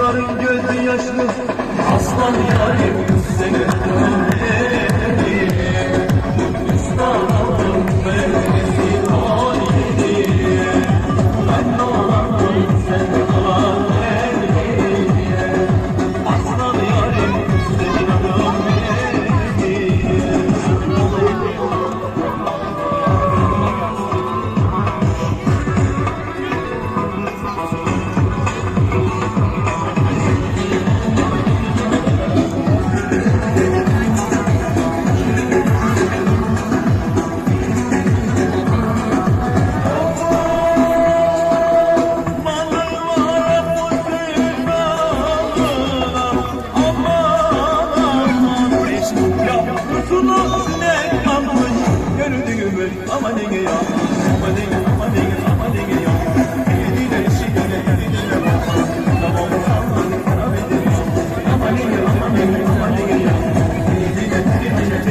Kızların gözü yaşlı. Aslan yarim seni. Dönemi Mutlu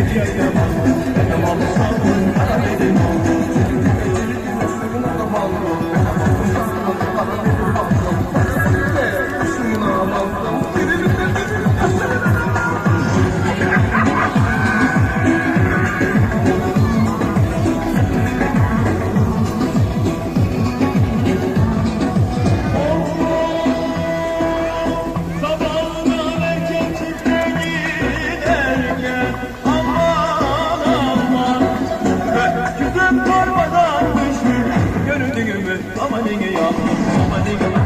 Yes, Oh my you.